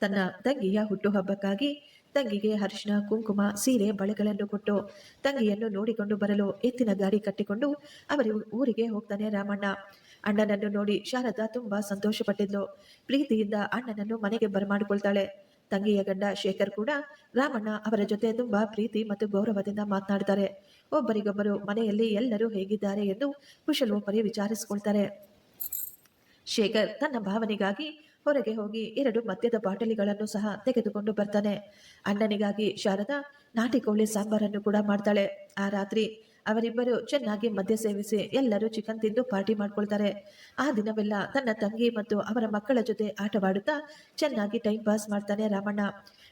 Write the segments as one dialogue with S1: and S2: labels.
S1: ತನ್ನ ತಂಗಿಯ ಹುಟ್ಟುಹಬ್ಬಕ್ಕಾಗಿ ತಂಗಿಗೆ ಹರ್ಷಣ ಕುಂಕುಮ, ಸೀರೆ, ಬಳೆಗಳನ್ನು ಕೊಟ್ಟು ತಂಗಿಯನ್ನು ನೋಡಿಕೊಂಡು ಬರಲು ಎತ್ತಿನ ಗಾಡಿ ಕಟ್ಟಿಕೊಂಡು ಅವರು ಊರಿಗೆ ಹೋಗ್ತಾನೆ ರಾಮಣ್ಣ. ಅಣ್ಣನನ್ನು ನೋಡಿ ಶಾರದಾ ತುಂಬಾ ಸಂತೋಷಪಟ್ಟಿದ್ಲು. ಪ್ರೀತಿಯಿಂದ ಅಣ್ಣನನ್ನು ಮನೆಗೆ ಬರಮಾಡಿಕೊಳ್ತಾಳೆ. ತಂಗಿಯ ಗಂಡ ಶೇಖರ್ ಕೂಡ ರಾಮಣ್ಣ ಅವರ ಜೊತೆ ತುಂಬಾ ಪ್ರೀತಿ ಮತ್ತು ಗೌರವದಿಂದ ಮಾತನಾಡ್ತಾರೆ. ಒಬ್ಬರಿಗೊಬ್ಬರು ಮನೆಯಲ್ಲಿ ಎಲ್ಲರೂ ಹೇಗಿದ್ದಾರೆ ಎಂದು ಕುಶಲೋಪರಿ ವಿಚಾರಿಸಿಕೊಳ್ತಾರೆ. ಶೇಖರ್ ತನ್ನ ಭಾವನೆಗಾಗಿ ಹೊರಗೆ ಹೋಗಿ ಎರಡು ಮದ್ಯದ ಬಾಟಲಿಗಳನ್ನು ಸಹ ತೆಗೆದುಕೊಂಡು ಬರ್ತಾನೆ. ಅಣ್ಣನಿಗಾಗಿ ಶಾರದಾ ನಾಟಿ ಕೋಳಿ ಸಾಂಬಾರನ್ನು ಕೂಡ ಮಾಡ್ತಾಳೆ. ಆ ರಾತ್ರಿ ಅವರಿಬ್ಬರು ಚೆನ್ನಾಗಿ ಮದ್ಯ ಸೇವಿಸಿ ಎಲ್ಲರೂ ಚಿಕನ್ ತಿಂದು ಪಾರ್ಟಿ ಮಾಡ್ಕೊಳ್ತಾರೆ. ಆ ದಿನವೆಲ್ಲ ತನ್ನ ತಂಗಿ ಮತ್ತು ಅವರ ಮಕ್ಕಳ ಜೊತೆ ಆಟವಾಡುತ್ತಾ ಚೆನ್ನಾಗಿ ಟೈಮ್ ಪಾಸ್ ಮಾಡ್ತಾನೆ ರಾಮಣ್ಣ.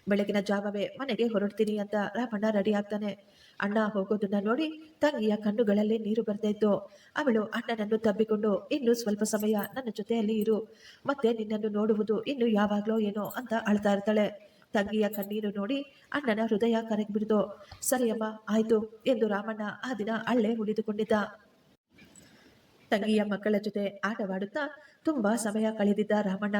S1: ಬೆಳಗಿನ ಜಾವವೇ ಮನೆಗೆ ಹೊರಡ್ತೀನಿ ಅಂತ ರಾಮಣ್ಣ ರೆಡಿ ಆಗ್ತಾನೆ. ಅಣ್ಣ ಹೋಗೋದನ್ನ ನೋಡಿ ತಂಗಿಯ ಕಣ್ಣುಗಳಲ್ಲಿ ನೀರು ಬರ್ತಾ ಇತ್ತು. ಅವಳು ಅಣ್ಣನನ್ನು ತಬ್ಬಿಕೊಂಡು, ಇನ್ನು ಸ್ವಲ್ಪ ಸಮಯ ನನ್ನ ಜೊತೆಯಲ್ಲಿ ಇರು. ಮತ್ತೆ ನಿನ್ನನ್ನು ನೋಡುವುದು ಇನ್ನು ಯಾವಾಗ್ಲೋ ಏನೋ ಅಂತ ಅಳ್ತಾ ಇರ್ತಾಳೆ. ತಂಗಿಯ ಕಣ್ಣೀರು ನೋಡಿ ಅಣ್ಣನ ಹೃದಯ ಕರಗಿಬಿಡ್ತು. ಸರಿಯಮ್ಮ, ಆಯ್ತು ಎಂದು ರಾಮಣ್ಣ ಆ ದಿನ ಅಳ್ಳೆ ಉಳಿದುಕೊಂಡಿದ್ದ. ತಂಗಿಯ ಮಕ್ಕಳ ಜೊತೆ ಆಟವಾಡುತ್ತಾ ತುಂಬಾ ಸಮಯ ಕಳೆದಿದ್ದ ರಾಮಣ್ಣ.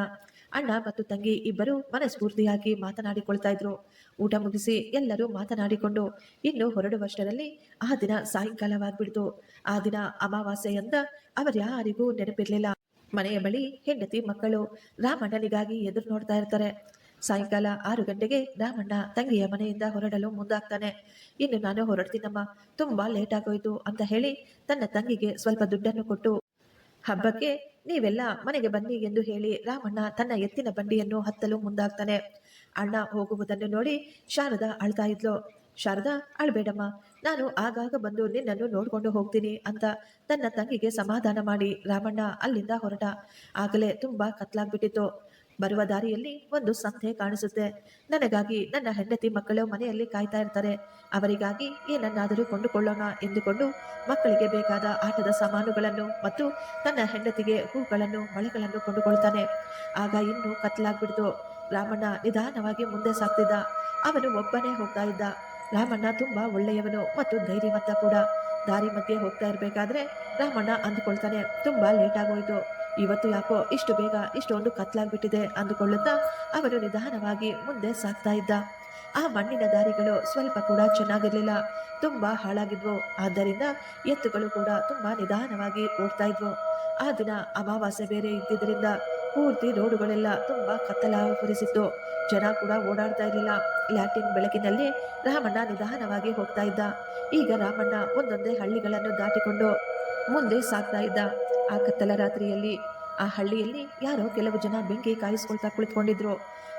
S1: ಅಣ್ಣ ಮತ್ತು ತಂಗಿ ಇಬ್ಬರು ಮನಸ್ಫೂರ್ತಿಯಾಗಿ ಮಾತನಾಡಿಕೊಳ್ತಾ ಇದ್ರು. ಊಟ ಮುಗಿಸಿ ಎಲ್ಲರೂ ಮಾತನಾಡಿಕೊಂಡು ಇನ್ನು ಹೊರಡುವಷ್ಟರಲ್ಲಿ ಆ ದಿನ ಸಾಯಂಕಾಲವಾಗ್ಬಿಡ್ತು. ಆ ದಿನ ಅಮಾವಾಸ್ಯೆಯಿಂದ ಅವರ್ಯಾರಿಗೂ ನೆನಪಿರ್ಲಿಲ್ಲ. ಮನೆಯ ಬಳಿ ಹೆಂಡತಿ ಮಕ್ಕಳು ರಾಮಣ್ಣನಿಗಾಗಿ ಎದುರು ನೋಡ್ತಾ ಇರ್ತಾರೆ. ಸಾಯಂಕಾಲ ಆರು ಗಂಟೆಗೆ ರಾಮಣ್ಣ ತಂಗಿಯ ಮನೆಯಿಂದ ಹೊರಡಲು ಮುಂದಾಗ್ತಾನೆ. ಇನ್ನು ನಾನು ಹೊರಡ್ತೀನಮ್ಮ. ತುಂಬಾ ಲೇಟ್ ಆಗೋಯ್ತು ಅಂತ ಹೇಳಿ ತನ್ನ ತಂಗಿಗೆ ಸ್ವಲ್ಪ ದುಡ್ಡನ್ನು ಕೊಟ್ಟು, ಹಬ್ಬಕ್ಕೆ ನೀವೆಲ್ಲ ಮನೆಗೆ ಬನ್ನಿ ಎಂದು ಹೇಳಿ ರಾಮಣ್ಣ ತನ್ನ ಎತ್ತಿನ ಬಂಡಿಯನ್ನು ಹತ್ತಲು ಮುಂದಾಗ್ತಾನೆ. ಅಣ್ಣ ಹೋಗುವುದನ್ನು ನೋಡಿ ಶಾರದಾ ಅಳ್ತಾ ಇದ್ಲು. ಶಾರದಾ, ಅಳ್ಬೇಡಮ್ಮ. ನಾನು ಆಗಾಗ ಬಂದು ನಿನ್ನನ್ನು ನೋಡ್ಕೊಂಡು ಹೋಗ್ತೀನಿ ಅಂತ ತನ್ನ ತಂಗಿಗೆ ಸಮಾಧಾನ ಮಾಡಿ ರಾಮಣ್ಣ ಅಲ್ಲಿಂದ ಹೊರಟ. ಆಗಲೇ ತುಂಬಾ ಕತ್ಲಾಗ್ಬಿಟ್ಟಿತ್ತು. ಬರುವ ದಾರಿಯಲ್ಲಿ ಒಂದು ಸಂತೆ ಕಾಣಿಸುತ್ತೆ. ನನಗಾಗಿ ನನ್ನ ಹೆಂಡತಿ ಮಕ್ಕಳು ಮನೆಯಲ್ಲಿ ಕಾಯ್ತಾ ಇರ್ತಾರೆ. ಅವರಿಗಾಗಿ ಏನನ್ನಾದರೂ ಕೊಂಡುಕೊಳ್ಳೋಣ ಎಂದುಕೊಂಡು ಮಕ್ಕಳಿಗೆ ಬೇಕಾದ ಆಟದ ಸಾಮಾನುಗಳನ್ನು ಮತ್ತು ತನ್ನ ಹೆಂಡತಿಗೆ ಹೂಗಳನ್ನು, ಮಳೆಗಳನ್ನು ಕೊಂಡುಕೊಳ್ತಾನೆ. ಆಗ ಇನ್ನೂ ಕತ್ಲಾಗ್ಬಿಡ್ತು. ರಾಮಣ್ಣ ನಿಧಾನವಾಗಿ ಮುಂದೆ ಸಾಗ್ತಿದ್ದ. ಅವನು ಒಬ್ಬನೇ ಹೋಗ್ತಾ ಇದ್ದ. ರಾಮಣ್ಣ ತುಂಬಾ ಒಳ್ಳೆಯವನು ಮತ್ತು ಧೈರ್ಯವಂತ ಕೂಡ. ದಾರಿ ಮಧ್ಯೆ ಹೋಗ್ತಾ ಇರಬೇಕಾದ್ರೆ ರಾಮಣ್ಣ ಅಂದುಕೊಳ್ತಾನೆ. ತುಂಬಾ ಲೇಟ್ ಆಗೋಯ್ತು. ಇವತ್ತು ಯಾಕೋ ಇಷ್ಟು ಬೇಗ ಇಷ್ಟೊಂದು ಕತ್ಲಾಗ್ಬಿಟ್ಟಿದೆ ಅಂದುಕೊಳ್ಳುತ್ತಾ ಅವನು ನಿಧಾನವಾಗಿ ಮುಂದೆ ಸಾಗ್ತಾ ಇದ್ದ. ಆ ಮಣ್ಣಿನ ದಾರಿಗಳು ಸ್ವಲ್ಪ ಕೂಡ ಚೆನ್ನಾಗಿರಲಿಲ್ಲ. ತುಂಬಾ ಹಾಳಾಗಿದ್ವು. ಆದ್ದರಿಂದ ಎತ್ತುಗಳು ಕೂಡ ತುಂಬಾ ನಿಧಾನವಾಗಿ ಓಡ್ತಾ ಇದ್ವು. ಆ ದಿನ ಅಮಾವಾಸ್ಯೆ ಬೇರೆ ಇದ್ದಿದ್ದರಿಂದ ಪೂರ್ತಿ ರೋಡುಗಳೆಲ್ಲ ತುಂಬಾ ಕತ್ತಲಾವರಿಸಿತ್ತು. ಜನ ಕೂಡ ಓಡಾಡ್ತಾ ಇರಲಿಲ್ಲ. ಲ್ಯಾಟಿನ್ ಬೆಳಕಿನಲ್ಲಿ ರಾಮಣ್ಣ ನಿಧಾನವಾಗಿ ಹೋಗ್ತಾ ಇದ್ದ. ಈಗ ರಾಮಣ್ಣ ಒಂದೊಂದೇ ಹಳ್ಳಿಗಳನ್ನು ದಾಟಿಕೊಂಡು ಮುಂದೆ ಸಾಗ್ತಾ ಇದ್ದ. ಆ ಕತ್ತಲ ರಾತ್ರಿಯಲ್ಲಿ, ಆ ಹಳ್ಳಿಯಲ್ಲಿ ಯಾರೋ ಕೆಲವು ಜನ ಬೆಂಕಿ ಕಾಯಿಸ್ಕೊಳ್ತಾ ಕುಳಿತುಕೊಂಡಿದ್ರು.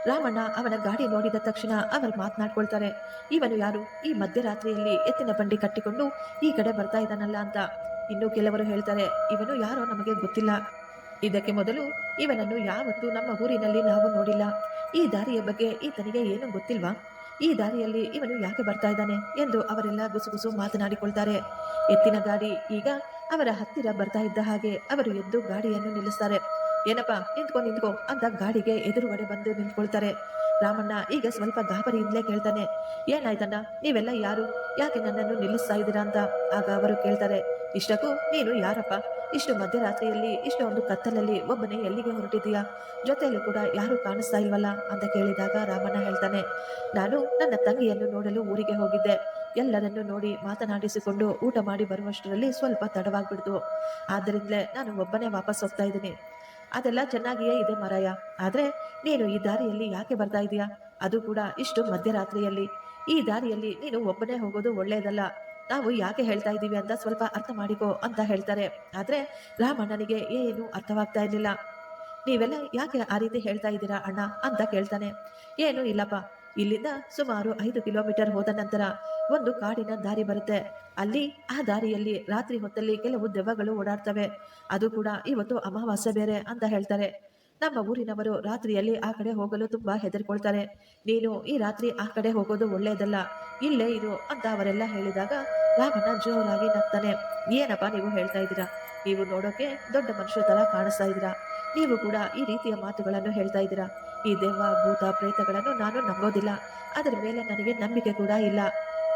S1: ರಾಮಣ್ಣ ಅವನ ಗಾಡಿ ನೋಡಿದ ತಕ್ಷಣ ಅವರು ಮಾತನಾಡ್ಕೊಳ್ತಾರೆ, ಇವನು ಯಾರು? ಈ ಮಧ್ಯರಾತ್ರಿಯಲ್ಲಿ ಎತ್ತಿನ ಬಂಡಿ ಕಟ್ಟಿಕೊಂಡು ಈ ಕಡೆ ಬರ್ತಾ ಇದ್ದಾನಲ್ಲ ಅಂತ. ಇನ್ನು ಕೆಲವರು ಹೇಳ್ತಾರೆ, ಇವನು ಯಾರೋ ನಮಗೆ ಗೊತ್ತಿಲ್ಲ. ಇದಕ್ಕೆ ಮೊದಲು ಇವನನ್ನು ಯಾವತ್ತೂ ನಮ್ಮ ಊರಿನಲ್ಲಿ ನಾವು ನೋಡಿಲ್ಲ. ಈ ದಾರಿಯ ಬಗ್ಗೆ ಈತನಿಗೆ ಏನೂ ಗೊತ್ತಿಲ್ವಾ? ಈ ದಾರಿಯಲ್ಲಿ ಇವನು ಯಾಕೆ ಬರ್ತಾ ಇದ್ದಾನೆ ಎಂದು ಅವರೆಲ್ಲ ಗುಸುಗುಸು ಮಾತನಾಡಿಕೊಳ್ತಾರೆ. ಎತ್ತಿನ ಗಾಡಿ ಈಗ ಅವರ ಹತ್ತಿರ ಬರ್ತಾ ಇದ್ದ ಹಾಗೆ ಅವರು ಎದ್ದು ಗಾಡಿಯನ್ನು ನಿಲ್ಲಿಸ್ತಾರೆ. ಏನಪ್ಪ, ನಿಂತ್ಕೊ ನಿಂತ್ಕೊ ಅಂತ ಗಾಡಿಗೆ ಎದುರುಗಡೆ ಬಂದು ನಿಂತ್ಕೊಳ್ತಾರೆ. ರಾಮಣ್ಣ ಈಗ ಸ್ವಲ್ಪ ಗಾಬರಿಯಿಂದಲೇ ಕೇಳ್ತಾನೆ ಏನಾಯ್ತಣ್ಣ ನೀವೆಲ್ಲ ಯಾರು? ಯಾಕೆ ನನ್ನನ್ನು ನಿಲ್ಲಿಸ್ತಾ ಇದ್ದೀರಾ ಅಂತ? ಆಗ ಅವರು ಕೇಳ್ತಾರೆ, ಇಷ್ಟಕ್ಕೂ ನೀನು ಯಾರಪ್ಪ? ಇಷ್ಟು ಮಧ್ಯರಾತ್ರಿಯಲ್ಲಿ ಇಷ್ಟೊಂದು ಕತ್ತಲಲ್ಲಿ ಒಬ್ಬನೇ ಎಲ್ಲಿಗೆ ಹೊರಟಿದೀಯಾ ಜೊತೆಯಲ್ಲಿ ಕೂಡ ಯಾರು ಕಾಣಿಸ್ತಾ ಇಲ್ವಲ್ಲ ಅಂತ ಕೇಳಿದಾಗ ರಾಮಣ್ಣ ಹೇಳ್ತಾನೆ, ನಾನು ನನ್ನ ತಂಗಿಯನ್ನು ನೋಡಲು ಊರಿಗೆ ಹೋಗಿದ್ದೆ. ಎಲ್ಲರನ್ನು ನೋಡಿ ಮಾತನಾಡಿಸಿಕೊಂಡು ಊಟ ಮಾಡಿ ಬರುವಷ್ಟರಲ್ಲಿ ಸ್ವಲ್ಪ ತಡವಾಗ್ಬಿಡ್ತು. ಆದ್ದರಿಂದಲೇ ನಾನು ಒಬ್ಬನೇ ವಾಪಸ್ ಹೋಗ್ತಾ ಇದ್ದೀನಿ. ಅದೆಲ್ಲ ಚೆನ್ನಾಗಿಯೇ ಇದೆ ಮರಾಯ. ಆದ್ರೆ ನೀನು ಈ ದಾರಿಯಲ್ಲಿ ಯಾಕೆ ಬರ್ತಾ ಇದೀಯಾ ಅದು ಕೂಡ ಇಷ್ಟು ಮಧ್ಯರಾತ್ರಿಯಲ್ಲಿ. ಈ ದಾರಿಯಲ್ಲಿ ನೀನು ಒಬ್ಬನೇ ಹೋಗೋದು ಒಳ್ಳೆಯದಲ್ಲ ನಾವು ಯಾಕೆ ಹೇಳ್ತಾ ಇದ್ದೀವಿ ಅಂತ ಸ್ವಲ್ಪ ಅರ್ಥ ಮಾಡಿಕೋ ಅಂತ ಹೇಳ್ತಾರೆ. ಆದರೆ ರಾಮಣ್ಣನಿಗೆ ಏನು ಅರ್ಥವಾಗ್ತಾ ಇರಲಿಲ್ಲ. ನೀವೆಲ್ಲ ಯಾಕೆ ಆ ರೀತಿ ಹೇಳ್ತಾ ಇದ್ದೀರಾ ಅಣ್ಣ ಅಂತ ಕೇಳ್ತಾನೆ. ಏನು ಇಲ್ಲಪ್ಪ, ಇಲ್ಲಿಂದ ಸುಮಾರು ಐದು ಕಿಲೋಮೀಟರ್ ಹೋದ ನಂತರ ಒಂದು ಕಾಡಿನ ದಾರಿ ಬರುತ್ತೆ. ಅಲ್ಲಿ ಆ ದಾರಿಯಲ್ಲಿ ರಾತ್ರಿ ಹೊತ್ತಲ್ಲಿ ಕೆಲವು ದೆವ್ವಗಳು ಓಡಾಡ್ತವೆ. ಅದು ಕೂಡ ಇವತ್ತು ಅಮಾವಾಸ್ಯೆ ಬೇರೆ ಅಂತ ಹೇಳ್ತಾರೆ. ನಮ್ಮ ಊರಿನವರು ರಾತ್ರಿಯಲ್ಲಿ ಆ ಕಡೆ ಹೋಗಲು ತುಂಬಾ ಹೆದರ್ಕೊಳ್ತಾರೆ. ನೀನು ಈ ರಾತ್ರಿ ಆ ಕಡೆ ಹೋಗೋದು ಒಳ್ಳೆಯದಲ್ಲ ಇಲ್ಲೇ ಇರು ಅಂತ ಅವರೆಲ್ಲ ಹೇಳಿದಾಗ ರಾಮಣ್ಣ ಜೋರಾಗಿ ನಗ್ತಾನೆ. ಏನಪ್ಪ ನೀವು ಹೇಳ್ತಾ ಇದ್ದೀರಾ? ನೀವು ನೋಡೋಕೆ ದೊಡ್ಡ ಮನುಷ್ಯ ತರ ಕಾಣಿಸ್ತಾ ಇದ್ದೀರಾ. ನೀವು ಕೂಡ ಈ ರೀತಿಯ ಮಾತುಗಳನ್ನು ಹೇಳ್ತಾ ಇದ್ದೀರಾ. ಈ ದೇವ ಭೂತ ಪ್ರೇತಗಳನ್ನು ನಾನು ನಂಬೋದಿಲ್ಲ. ಅದರ ಮೇಲೆ ನನಗೆ ನಂಬಿಕೆ ಕೂಡ ಇಲ್ಲ.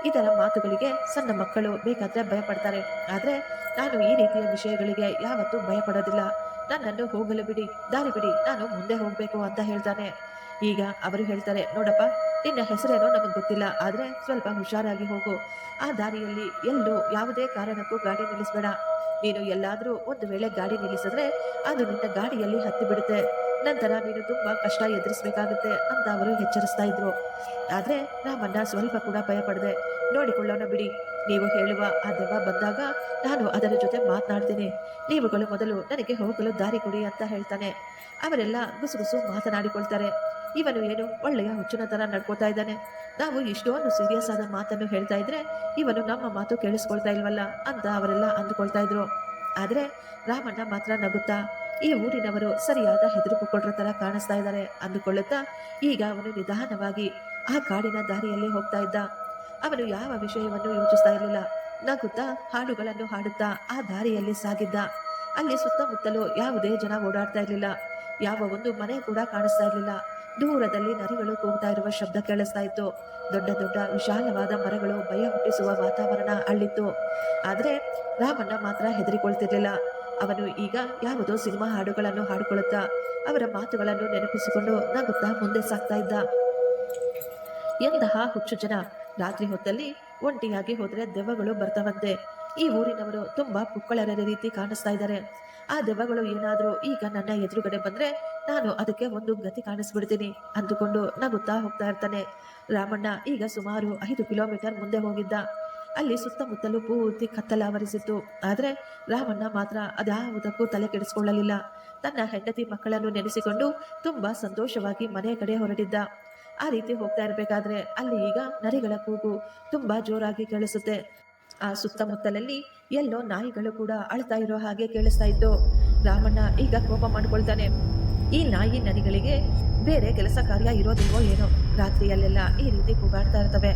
S1: ಇದರ ಮಾತುಗಳಿಗೆ ಸಣ್ಣ ಮಕ್ಕಳು ಬೇಕಾದ್ರೆ ಭಯಪಡ್ತಾರೆ. ಆದ್ರೆ ನಾನು ಈ ರೀತಿಯ ವಿಷಯಗಳಿಗೆ ಯಾವತ್ತೂ ಭಯಪಡೋದಿಲ್ಲ. ನನ್ನನ್ನು ಹೋಗಲು ಬಿಡಿ, ದಾರಿ ಬಿಡಿ, ನಾನು ಮುಂದೆ ಹೋಗಬೇಕು ಅಂತ ಹೇಳ್ತಾನೆ. ಈಗ ಅವರು ಹೇಳ್ತಾರೆ, ನೋಡಪ್ಪ, ನಿನ್ನ ಹೆಸರೇನೋ ನಮಗೆ ಗೊತ್ತಿಲ್ಲ, ಆದರೆ ಸ್ವಲ್ಪ ಹುಷಾರಾಗಿ ಹೋಗು. ಆ ದಾರಿಯಲ್ಲಿ ಎಲ್ಲೂ ಯಾವುದೇ ಕಾರಣಕ್ಕೂ ಗಾಡಿ ನಿಲ್ಲಿಸಬೇಡ. ನೀನು ಎಲ್ಲಾದರೂ ಒಂದು ವೇಳೆ ಗಾಡಿ ನಿಲ್ಲಿಸಿದ್ರೆ ಅದು ನಿನ್ನ ಗಾಡಿಯಲ್ಲಿ ಹತ್ತಿ ಬಿಡುತ್ತೆ ನಂತರ ನೀನು ತುಂಬಾ ಕಷ್ಟ ಎದುರಿಸಬೇಕಾಗುತ್ತೆ ಅಂತ ಅವರು ಎಚ್ಚರಿಸ್ತಾ ಇದ್ರು. ಆದ್ರೆ ರಾಮಣ್ಣ ಸ್ವಲ್ಪ ಕೂಡ ಭಯ ಪಡದೆ ನೋಡಿಕೊಳ್ಳೋಣ ಬಿಡಿ. ನೀವು ಹೇಳುವ ಆ ದೆವ್ವ ಬಂದಾಗ ನಾನು ಅದರ ಜೊತೆ ಮಾತನಾಡ್ತೀನಿ. ನೀವುಗಳು ಮೊದಲು ನನಗೆ ಹೋಗಲು ದಾರಿ ಕೊಡಿ ಅಂತ ಹೇಳ್ತಾನೆ. ಅವರೆಲ್ಲ ಗುಸುಗುಸು ಮಾತನಾಡಿಕೊಳ್ತಾರೆ. ಇವನು ಏನು ಒಳ್ಳೆಯ ಹುಚ್ಚಿನ ಥರ ನಡ್ಕೋತಾ ಇದ್ದಾನೆ. ನಾವು ಇಷ್ಟೊಂದು ಸೀರಿಯಸ್ ಆದ ಮಾತನ್ನು ಹೇಳ್ತಾ ಇದ್ರೆ ಇವನು ನಮ್ಮ ಮಾತು ಕೇಳಿಸ್ಕೊಳ್ತಾ ಇಲ್ವಲ್ಲ ಅಂತ ಅವರೆಲ್ಲ ಅಂದುಕೊಳ್ತಾ ಇದ್ರು. ಆದ್ರೆ ರಾಮಣ್ಣ ಮಾತ್ರ ನಗುತ್ತಾ, ಈ ಊರಿನವರು ಸರಿಯಾದ ಹೆದರುಕು ಕೊಡ್ರ ಥರ ಕಾಣಿಸ್ತಾ ಇದ್ದಾರೆ ಅಂದುಕೊಳ್ಳುತ್ತಾ, ಈಗ ಅವನು ನಿಧಾನವಾಗಿ ಆ ಕಾಡಿನ ದಾರಿಯಲ್ಲಿ ಹೋಗ್ತಾ ಇದ್ದ. ಅವನು ಯಾವ ವಿಷಯವನ್ನು ಯೋಚಿಸ್ತಾ ಇರಲಿಲ್ಲ. ನಗುತ್ತಾ ಹಾಡುಗಳನ್ನು ಹಾಡುತ್ತಾ ಆ ದಾರಿಯಲ್ಲಿ ಸಾಗಿದ್ದ. ಅಲ್ಲಿ ಸುತ್ತಮುತ್ತಲು ಯಾವುದೇ ಜನ ಓಡಾಡ್ತಾ ಇರಲಿಲ್ಲ. ಯಾವ ಒಂದು ಮನೆ ಕೂಡ ಕಾಣಿಸ್ತಾ ಇರಲಿಲ್ಲ. ದೂರದಲ್ಲಿ ನರಿಗಳು ಕೂಗ್ತಾ ಇರುವ ಶಬ್ದ ಕೇಳಿಸ್ತಾ ಇತ್ತು. ದೊಡ್ಡ ದೊಡ್ಡ ವಿಶಾಲವಾದ ಮರಗಳು ಭಯ ಹುಟ್ಟಿಸುವ ವಾತಾವರಣ ಅಳ್ಳಿತ್ತು ಆದ್ರೆ ರಾಮಣ್ಣ ಮಾತ್ರ ಹೆದರಿಕೊಳ್ತಿರ್ಲಿಲ್ಲ. ಅವನು ಈಗ ಯಾವುದೋ ಸಿನಿಮಾ ಹಾಡುಗಳನ್ನು ಹಾಡಿಕೊಳ್ಳುತ್ತಾ ಅವರ ಮಾತುಗಳನ್ನು ನೆನಪಿಸಿಕೊಂಡು ನಗುತ್ತಾ ಮುಂದೆ ಸಾಗ್ತಾ ಇದ್ದ. ಎಂತಹ ಹುಚ್ಚು ಜನ. ರಾತ್ರಿ ಹೊತ್ತಲ್ಲಿ ಒಂಟಿಯಾಗಿ ಹೋದ್ರೆ ದೆವ್ವಗಳು ಬರ್ತವಂತೆ. ಈ ಊರಿನವರು ತುಂಬಾ ಪುಕ್ಕಳರ ರೀತಿ ಕಾಣಿಸ್ತಾ ಇದ್ದಾರೆ. ಆ ದೆವ್ವಗಳು ಏನಾದರೂ ಈಗ ನನ್ನ ಎದುರುಗಡೆ ಬಂದ್ರೆ ನಾನು ಅದಕ್ಕೆ ಒಂದು ಗತಿ ಕಾಣಿಸ್ಬಿಡ್ತೀನಿ ಅಂದುಕೊಂಡು ನಗುತ್ತಾ ಹೋಗ್ತಾ ಇರ್ತಾನೆ. ರಾಮಣ್ಣ ಈಗ ಸುಮಾರು ಐದು ಕಿಲೋಮೀಟರ್ ಮುಂದೆ ಹೋಗಿದ್ದ. ಅಲ್ಲಿ ಸುತ್ತಮುತ್ತಲು ಪೂರ್ತಿ ಕತ್ತಲಾವರಿಸಿತ್ತು ಆದ್ರೆ ರಾಮಣ್ಣ ಮಾತ್ರ ಅದ್ಯಾವುದಕ್ಕೂ ತಲೆ ಕೆಡಿಸಿಕೊಳ್ಳಲಿಲ್ಲ. ತನ್ನ ಹೆಂಡತಿ ಮಕ್ಕಳನ್ನು ನೆನೆಸಿಕೊಂಡು ತುಂಬಾ ಸಂತೋಷವಾಗಿ ಮನೆ ಕಡೆ ಹೊರಟಿದ್ದ. ಆ ರೀತಿ ಹೋಗ್ತಾ ಇರಬೇಕಾದ್ರೆ ಅಲ್ಲಿ ಈಗ ನರಿಗಳ ಕೂಗು ತುಂಬಾ ಜೋರಾಗಿ ಕೇಳಿಸುತ್ತೆ. ಆ ಸುತ್ತಮುತ್ತಲಲ್ಲಿ ಎಲ್ಲೋ ನಾಯಿಗಳು ಕೂಡ ಅಳ್ತಾ ಇರೋ ಹಾಗೆ ಕೇಳಿಸ್ತಾ ಇತ್ತು. ರಾಮಣ್ಣ ಈಗ ಕೋಪ ಮಾಡ್ಕೊಳ್ತಾನೆ. ಈ ನಾಯಿ ನರಿಗಳಿಗೆ ಬೇರೆ ಕೆಲಸ ಕಾರ್ಯ ಇರೋದಿಲ್ವೋ ಏನೋ ರಾತ್ರಿಯಲ್ಲೆಲ್ಲ ಈ ರೀತಿ ಕೂಗಾಡ್ತಾ ಇರ್ತವೆ.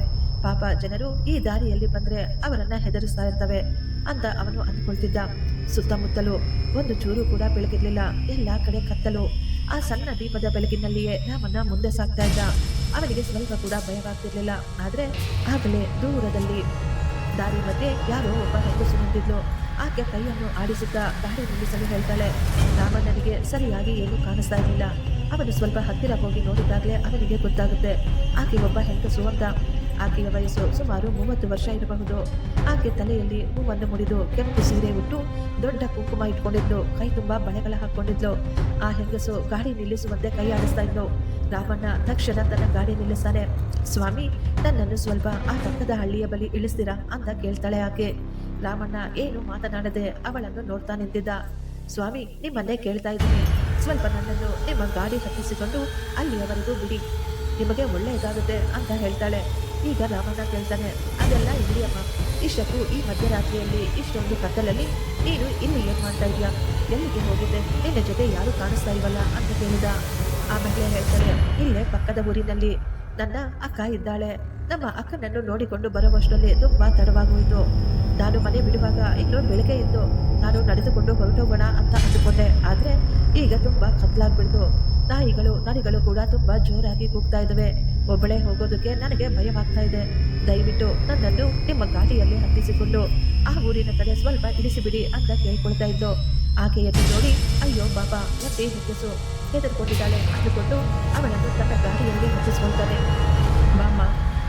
S1: ಪಾಪ ಜನರು ಈ ದಾರಿಯಲ್ಲಿ ಬಂದ್ರೆ ಅವರನ್ನ ಹೆದರಿಸ್ತಾ ಇರ್ತವೆ ಅಂತ ಅವನು ಅಂದ್ಕೊಳ್ತಿದ್ದ. ಸುತ್ತಮುತ್ತಲು ಒಂದು ಚೂರು ಕೂಡ ಬೆಳಗಿರ್ಲಿಲ್ಲ ಎಲ್ಲಾ ಕಡೆ ಕತ್ತಲು. ಆ ಸಣ್ಣ ದೀಪದ ಬೆಳಕಿನಲ್ಲಿಯೇ ರಾಮಣ್ಣ ಮುಂದೆ ಸಾಗ್ತಾ ಇದ್ದ. ಅವನಿಗೆ ಸ್ವಲ್ಪ ಕೂಡ ಭಯವಾಗ್ತಿರ್ಲಿಲ್ಲ. ಆದ್ರೆ ಆಗಲೇ ದೂರದಲ್ಲಿ ದಾರಿ ಮಧ್ಯೆ ಯಾರೋ ಒಬ್ಬ ಹೆಂಗಸು ನಿಂತಿದ್ಲು. ಆಕೆ ಕೈಯನ್ನು ಆಡಿಸುತ್ತಾ ದಾರಿ ನಿಲ್ಲಿಸಲು ಹೇಳ್ತಾಳೆ, ರಾಮಣ್ಣನಿಗೆ ಸರಿಯಾಗಿ ಏನೂ ಕಾಣಿಸ್ತಾ ಇರಲಿಲ್ಲ. ಅವನು ಸ್ವಲ್ಪ ಹತ್ತಿರ ಹೋಗಿ ನೋಡಿದಾಗಲೇ ಅವನಿಗೆ ಗೊತ್ತಾಗುತ್ತೆ. ಆಕೆ ಒಬ್ಬ ಹೆಂಗಸು ಅಂತ. ಆಕೆಯ ವಯಸ್ಸು ಸುಮಾರು ಮೂವತ್ತು ವರ್ಷ ಇರಬಹುದು. ಆಕೆ ತಲೆಯಲ್ಲಿ ಹೂವನ್ನು ಮುಡಿದು ಕೆಂಪು ಸೀರೆ ಉಟ್ಟು ದೊಡ್ಡ ಕುಂಕುಮ ಇಟ್ಕೊಂಡಿದ್ಲು. ಕೈ ತುಂಬಾ ಬಳೆಗಳ ಹಾಕೊಂಡಿದ್ಲು ಆ ಹೆಂಗಸು ಗಾಡಿ ನಿಲ್ಲಿಸುವಂತೆ ಕೈ ಆಡಿಸ್ತಾ ಇದ್ಲು. ರಾಮಣ್ಣ ತಕ್ಷಣ ತನ್ನ ಗಾಡಿ ನಿಲ್ಲಿಸ್ತಾನೆ. ಸ್ವಾಮಿ, ನನ್ನನ್ನು ಸ್ವಲ್ಪ ಆ ಪಕ್ಕದ ಹಳ್ಳಿಯ ಬಳಿ ಇಳಿಸ್ತೀರಾ? ಅಂತ ಕೇಳ್ತಾಳೆ ಆಕೆ. ರಾಮಣ್ಣ ಏನು ಮಾತನಾಡದೆ ಅವಳನ್ನು ನೋಡ್ತಾ ನಿಂತಿದ್ದ. ಸ್ವಾಮಿ, ನಿಮ್ಮನ್ನೇ ಕೇಳ್ತಾ ಇದ್ದೀನಿ. ಸ್ವಲ್ಪ ನನ್ನನ್ನು ನಿಮ್ಮ ಗಾಡಿ ಹತ್ತಿಸಿಕೊಂಡು ಅಲ್ಲಿಯವರೆಗೂ ಬಿಡಿ. ನಿಮಗೆ ಒಳ್ಳೆಯದಾಗುತ್ತೆ, ಅಂತ ಹೇಳ್ತಾಳೆ. ಈಗ ರಾಮಣ್ಣ ಕೇಳ್ತಾನೆ ಅದೆಲ್ಲ ಇಲ್ಲಿ ಅಮ್ಮ ಇಷ್ಟಕ್ಕೂ ಈ ಮಧ್ಯರಾತ್ರಿಯಲ್ಲಿ ಇಷ್ಟೊಂದು ಕತ್ತಲಲ್ಲಿ ನೀನು ಇಲ್ಲಿ ಏನ್ ಮಾಡ್ತಾ ಇದೀಯ? ಎಲ್ಲಿಗೆ ಹೋಗಿದ್ದೆ? ನಿನ್ನ ಜೊತೆ ಯಾರು ಕಾಣಿಸ್ತಾ ಇಲ್ವಲ್ಲ ಅಂತ ಕೇಳಿದ ಆ ಮಹಿಳೆ ಹೇಳ್ತಾಳೆ, ಇಲ್ಲೇ ಪಕ್ಕದ ಊರಿನಲ್ಲಿ. ನನ್ನ ಅಕ್ಕ ಇದ್ದಾಳೆ. ನಮ್ಮ ಅಕ್ಕನನ್ನು ನೋಡಿಕೊಂಡು ಬರುವಷ್ಟರಲ್ಲಿ ತುಂಬಾ ತಡವಾಗೋಯಿತು. ನಾನು ಮನೆ ಬಿಡುವಾಗ ಇನ್ನೂ ಬೆಳಗ್ಗೆ ಇದ್ದು ನಾನು ನಡೆದುಕೊಂಡು ಹೊರಟೋಗೋಣ ಅಂತ ಅಂದುಕೊಂಡೆ. ಆದ್ರೆ ಈಗ ತುಂಬಾ ಕತ್ಲಾಗ್ಬಿಡ್ತು. ನಾಯಿಗಳು, ನರಿಗಳು ಕೂಡ ತುಂಬಾ ಜೋರಾಗಿ ಕೂಗ್ತಾ ಇದ್ದಾವೆ. ಒಬ್ಬಳೇ ಹೋಗೋದಕ್ಕೆ ನನಗೆ ಭಯವಾಗ್ತಾ ಇದೆ. ದಯವಿಟ್ಟು ನನ್ನನ್ನು ನಿಮ್ಮ ಗಾಡಿಯಲ್ಲಿ ಹತ್ತಿಸಿಕೊಂಡು ಆ ಊರಿನ ಕಡೆ ಸ್ವಲ್ಪ ಇಳಿಸಿಬಿಡಿ ಅಂತ ಕೇಳ್ಕೊಳ್ತಾ ಇದ್ದು ಆಕೆಯನ್ನು ನೋಡಿ, ಅಯ್ಯೋ ಬಾಬಾ ಮತ್ತೆ ಹೆಂಗಸು? ಹೆದರ್ಕೊಂಡಿದ್ದಾಳೆ ಅಂದುಕೊಂಡು ಅವಳನ್ನು ತನ್ನ ಗಾಡಿಯಲ್ಲಿ ಹತ್ತಿಸ್ಕೊಳ್ತಾನೆ. ಬಾಮ್ಮ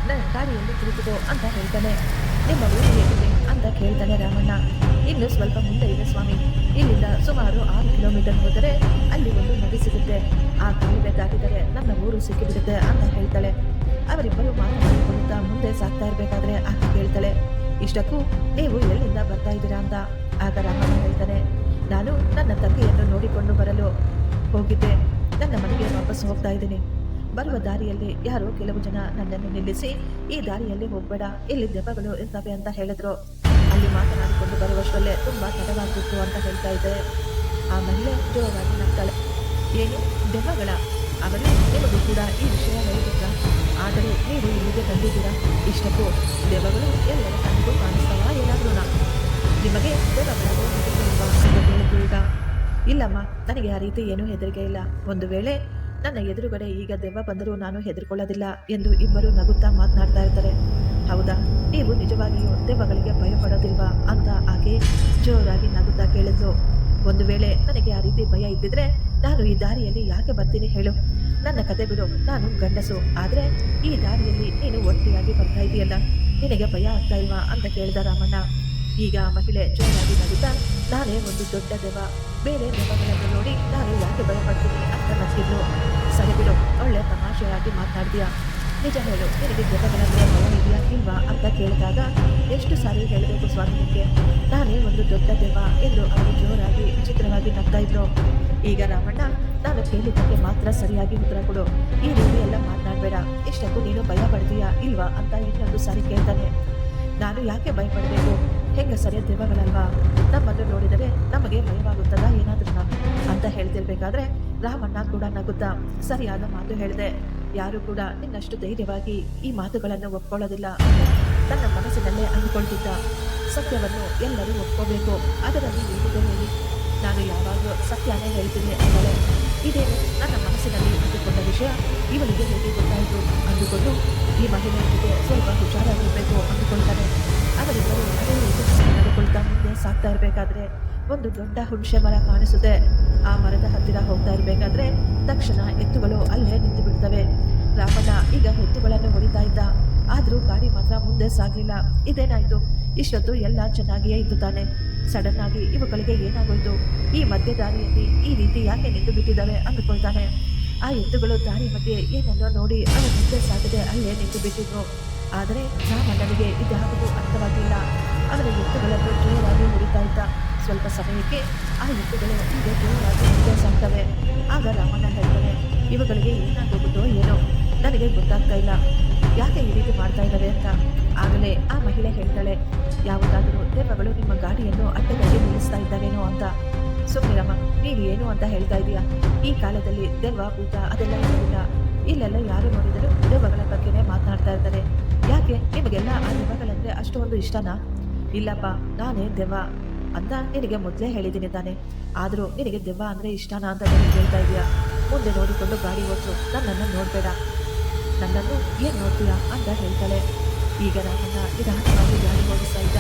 S1: ನನ್ನ ಗಾಡಿಯಲ್ಲಿ ಕುಳಿತುಕೋ ಅಂತ ಹೇಳ್ತಾನೆ. ನಿಮ್ಮ ಊರು ಹೇಗಿದೆ? ಅಂತ ಕೇಳ್ತಾನೆ ರಾಮಣ್ಣ. ಇನ್ನು ಸ್ವಲ್ಪ ಮುಂದೆ ಇದೆ ಸ್ವಾಮಿ. ಇಲ್ಲಿಂದ ಸುಮಾರು ಆರು ಕಿಲೋಮೀಟರ್ ಹೋದರೆ ಅಲ್ಲಿ ಒಂದು ನದಿ ಸಿಗುತ್ತೆ. ಆ ಕಾಲುವೆ ದಾಟಿದರೆ ನನ್ನ ಊರು ಸಿಕ್ಕಿಬಿಡುತ್ತೆ ಅಂತ ಹೇಳ್ತಾಳೆ. ಅವರಿಬ್ಬರು ಮಾತನಾಡಿಕೊಳ್ಳುತ್ತಾ ಮುಂದೆ ಸಾಗ್ತಾ ಇರಬೇಕಾದ್ರೆ ಆತ ಕೇಳ್ತಾಳೆ. ಇಷ್ಟಕ್ಕೂ ನೀವು ಎಲ್ಲಿಂದ ಬರ್ತಾ ಇದ್ದೀರಾ ಅಂತ ಆಗ ರಾಮಣ್ಣ ಹೇಳ್ತಾನೆ. ನಾನು ನನ್ನ ತಂದೆಯನ್ನು ನೋಡಿಕೊಂಡು ಬರಲು ಹೋಗಿದ್ದೆ. ನನ್ನ ಮನೆಗೆ ವಾಪಸ್ ಹೋಗ್ತಾ ಇದ್ದೀನಿ. ಬರುವ ದಾರಿಯಲ್ಲಿ ಯಾರೋ ಕೆಲವು ಜನ ನನ್ನನ್ನು ನಿಲ್ಲಿಸಿ, ಈ ದಾರಿಯಲ್ಲಿ ಹೋಗಬೇಡ. ಇಲ್ಲಿ ದೆಬ್ಬಗಳು ಇರ್ತವೆ ಅಂತ ಹೇಳಿದ್ರು. ಅಲ್ಲಿ ಮಾತನಾಡಿಕೊಂಡು ಬರುವಷ್ಟರಲ್ಲೇ ತುಂಬ ತಡವಾಗಿತ್ತು ಅಂತ ಹೇಳ್ತಾ ಇದ್ದಾರೆ. ಆ ಮಹಿಳೆ ಜೋರಾಗಿ ನಗ್ತಾಳೆ. ಏನು? ದೆವ್ವಗಳ ಅವರು ನಿಮಗೂ ಕೂಡ ಈ ವಿಷಯ ಹೇಳಿದ್ರ ಆದರೆ ನೀವು ಇಲ್ಲಿಗೆ ಬಂದಿದ್ದೀರಾ? ಇಷ್ಟಕ್ಕೂ ದೆವ್ವಗಳು ಎಲ್ಲರ ಕಂಡು ಕಾಣಿಸ್ತಾವ ಏನಾದರೂ ನಿಮಗೆ ದೆವ್ವಗಳು ಇಲ್ಲಮ್ಮ, ನನಗೆ ಆ ರೀತಿ ಏನೂ ಹೆದರಿಕೆ ಇಲ್ಲ. ಒಂದು ವೇಳೆ ನನ್ನ ಎದುರುಗಡೆ ಈಗ ದೆವ್ವ ಬಂದರೂ ನಾನು ಹೆದರ್ಕೊಳ್ಳೋದಿಲ್ಲ ಎಂದು ಇಬ್ಬರು ನಗುತ್ತಾ ಮಾತನಾಡ್ತಾ ಇರ್ತಾರೆ. ಹೌದಾ? ನೀವು ನಿಜವಾಗಿಯೂ ಭಯ ಪಡೋದಿಲ್ವಾ ಅಂತ ಆಕೆ ಜೋರಾಗಿ ನಗುತ್ತಾ ಕೇಳಿದ್ರು ಒಂದು ವೇಳೆ ನನಗೆ ಆ ರೀತಿ ಭಯ ಇದ್ದಿದ್ರೆ ನಾನು ಈ ದಾರಿಯಲ್ಲಿ ಯಾಕೆ ಬರ್ತೀನಿ ಹೇಳು. ನನ್ನ ಕತೆ ಬಿಡು, ನಾನು ಗಂಡಸು. ಆದರೆ ಈ ದಾರಿಯಲ್ಲಿ ನೀನು ಒಟ್ಟಿಯಾಗಿ ಬರ್ತಾ ಇದೆಯಲ್ಲ. ನಿನಗೆ ಭಯ ಆಗ್ತಾ ಇಲ್ವಾ? ಅಂತ ಕೇಳಿದ ರಾಮಣ್ಣ. ಈಗ ಆ ಮಹಿಳೆ ಜೋರಾಗಿ ನಗುತ್ತಾ, ನಾನೇ ಒಂದು ದೊಡ್ಡ ದೆವ್ವ. ಬೇರೆ ದೆವ್ವಗಳನ್ನು ನೋಡಿ ನಾನು ಯಾಕೆ ಭಯ ಪಡ್ತೀನಿ ಅಂತ ನಗಿದ್ರು ಸರಿ ಬಿಡು, ಒಳ್ಳೆ ತಮಾಷೆಯಾಗಿ ಮಾತನಾಡ್ತೀಯಾ ನಿಜ ಹೇಳು ನಿನಗೆ ದೆವ್ವಗಳಂದ್ರೆ ಭಯ ಇದೆಯಾ ಇಲ್ವಾ ಅಂತ ಕೇಳಿದಾಗ, ಎಷ್ಟು ಸಾರಿ ಹೇಳಬೇಕು ಸ್ವಾಮಿಗೆ ನಾನೇ ಒಂದು ದೊಡ್ಡ ದೇವ ಎಂದು ಅವರು ಜೋರಾಗಿ, ವಿಚಿತ್ರವಾಗಿ ನಗ್ತಾ ಇದ್ರು ಈಗ ರಾಮಣ್ಣ, ನಾನು ಕೇಳಿದ್ದಕ್ಕೆ ಮಾತ್ರ ಸರಿಯಾಗಿ ಉತ್ತರ ಕೊಡು. ಈ ರೀತಿ ಎಲ್ಲ ಮಾತನಾಡಬೇಡ. ಇಷ್ಟಕ್ಕೂ ನೀನು ಭಯ ಪಡ್ತೀಯಾ ಇಲ್ವಾ ಅಂತ ಇನ್ನೊಂದು ಸಾರಿ ಕೇಳ್ತಾನೆ. ನಾನು ಯಾಕೆ ಭಯಪಡಬೇಕು? ಸರಿಯ ದೇವಗಳಲ್ವಾ ನಮ್ಮನ್ನು ನೋಡಿದರೆ ನಮಗೆ ಭಯವಾಗುತ್ತದಾ ಏನಾದ್ರೂ ಅಂತ ಹೇಳ್ತಿರ್ಬೇಕಾದ್ರೆ ರಾಮಣ್ಣ ಕೂಡ ನಗುತ್ತಾ, ಸರಿಯಾದ ಮಾತು ಹೇಳಿದೆ. ಯಾರು ಕೂಡ ನಿನ್ನಷ್ಟು ಧೈರ್ಯವಾಗಿ ಈ ಮಾತುಗಳನ್ನು ಒಪ್ಕೊಳ್ಳೋದಿಲ್ಲ. ತನ್ನ ಮನಸ್ಸಿನಲ್ಲೇ ಅಂದುಕೊಳ್ತಿದ್ದ ಸತ್ಯವನ್ನು ಎಲ್ಲರೂ ಒಪ್ಕೋಬೇಕು. ಅದರಲ್ಲಿ ಏನಿದೆ ಹೇಳಿ. ನಾನು ಯಾವಾಗಲೂ ಸತ್ಯನೇ ಹೇಳ್ತೀನಿ ಅಂದರೆ ಇದೇ ನನ್ನ ಮನಸ್ಸಿನಲ್ಲಿ ಅಂದುಕೊಂಡ ವಿಷಯ ಇವಳಿಗೆ ಹೇಗೆ ಗೊತ್ತಾಯಿತು ಅಂದುಕೊಂಡು ಈ ಜೊತೆ ಸ್ವಲ್ಪ ಹುಷಾರಾಗಿರಬೇಕು ಅಂದುಕೊಳ್ತಾನೆ ಅವರಿಬ್ಬರು ಅದೇ ರೀತಿ ನಡೆದುಕೊಳ್ತಾ ಮುಂದೆ ಸಾಕ್ತಾ ಇರಬೇಕಾದ್ರೆ ಒಂದು ದೊಡ್ಡ ಹುಣಸೆ ಮರ ಕಾಣಿಸುತ್ತೆ. ಆ ಮರದ ಹತ್ತಿರ ಹೋಗ್ತಾ ಇರಬೇಕಾದ್ರೆ ತಕ್ಷಣ ಎತ್ತುಗಳು ಅಲ್ಲೇ ನಿಂತು ಬಿಡ್ತವೆ. ರಾಮಣ್ಣ ಈಗ ಎತ್ತುಗಳನ್ನು ಹೊಡಿತಾ ಇದ್ದ. ಆದರೂ ಗಾಡಿ ಮಾತ್ರ ಮುಂದೆ ಸಾಗಲಿಲ್ಲ. ಇದೇನಾಯಿತು? ಇಷ್ಟೊತ್ತು ಎಲ್ಲ ಚೆನ್ನಾಗಿಯೇ ಇದ್ದು ತಾನೆ. ಸಡನ್ ಆಗಿ ಇವುಗಳಿಗೆ ಏನಾಗೋಯ್ತು? ಈ ಮಧ್ಯ ದಾರಿಯಲ್ಲಿ ಈ ರೀತಿ ಯಾಕೆ ನಿಂತು ಬಿಟ್ಟಿದ್ದಾವೆ ಅಂದುಕೊಳ್ತಾನೆ. ಆ ಎತ್ತುಗಳು ದಾರಿ ಮಧ್ಯೆ ಏನನ್ನೋ ನೋಡಿ ಅವು ಮುಂದೆ ಸಾಗದೆ ಅಲ್ಲೇ ನಿಂತು ಬಿಟ್ಟಿದ್ರು. ಆದರೆ ರಾಮಣ್ಣನಿಗೆ ಇದಾಗುವುದು ಅರ್ಥವಾಗಿಲ್ಲ. ಅವನ ಎತ್ತುಗಳನ್ನು ಜೋರಾಗಿ ಹೊಡಿತಾ ಇದ್ದ ಸ್ವಲ್ಪ ಸಮಯಕ್ಕೆ ಆ ಎತ್ತುಗಳು ಈಗ ಜೋರಾಗಿ ಮುಂದೆ ಸಾಗ್ತವೆ ಆಗ ರಾಮಣ್ಣ ಹೇಳ್ತಾನೆ, ಇವುಗಳಿಗೆ ಏನಾಗೋಗುತ್ತೋ ಏನೋ, ನನಗೆ ಗೊತ್ತಾಗ್ತಾ ಇಲ್ಲ. ಯಾಕೆ ಈ ರೀತಿ ಮಾಡ್ತಾ ಇದ್ದಾವೆ ಅಂತ? ಆಗಲೇ ಆ ಮಹಿಳೆ ಹೇಳ್ತಾಳೆ, ಯಾವುದಾದರೂ ದೆವ್ವಗಳು ನಿಮ್ಮ ಗಾಡಿಯನ್ನು ಅಡ್ಡಗಟ್ಟಿ ನಿಲ್ಲಿಸ್ತಾ ಇದ್ದಾವೇನೋ ಅಂತ. ಸುಮ್ಮನಿರಮ್ಮ ನೀವು ಏನು ಅಂತ ಹೇಳ್ತಾ ಇದೀಯಾ? ಈ ಕಾಲದಲ್ಲಿ ದೆವ್ವ ಭೂತ ಅದೆಲ್ಲ ಇರೋದಿಲ್ಲ ಇಲ್ಲೆಲ್ಲ ಯಾರು ನೋಡಿದರೂ ದೆವ್ವಗಳ ಬಗ್ಗೆನೇ ಮಾತನಾಡ್ತಾ ಇರ್ತಾರೆ. ಯಾಕೆ? ನಿಮಗೆಲ್ಲ ಆ ದೆವ್ವಗಳಂದ್ರೆ ಅಷ್ಟೊಂದು ಇಷ್ಟನಾ? ಇಲ್ಲಪ್ಪ, ನಾನೇ ದೆವ್ವ ಅಂತ ನಿನಗೆ ಮೊದಲೇ ಹೇಳಿದ್ದೀನಿ ತಾನೆ. ಆದರೂ ನಿನಗೆ ದೆವ್ವ ಅಂದರೆ ಇಷ್ಟನಾ ಅಂತ ನೀನು ಹೇಳ್ತಾ ಇದೆಯಾ? ಮುಂದೆ ನೋಡಿಕೊಂಡು ಗಾಡಿ ಓಡಿಸು, ನನ್ನನ್ನು ನೋಡಬೇಡ. ನನ್ನನ್ನು ಏನು ನೋಡ್ತೀಯಾ ಅಂತ ಹೇಳ್ತಾಳೆ. ಈಗ ನನ್ನ ನಿಧಾನವಾಗಿ ಗಾಡಿ ಓಡಿಸ್ತಾ ಇದ್ದ.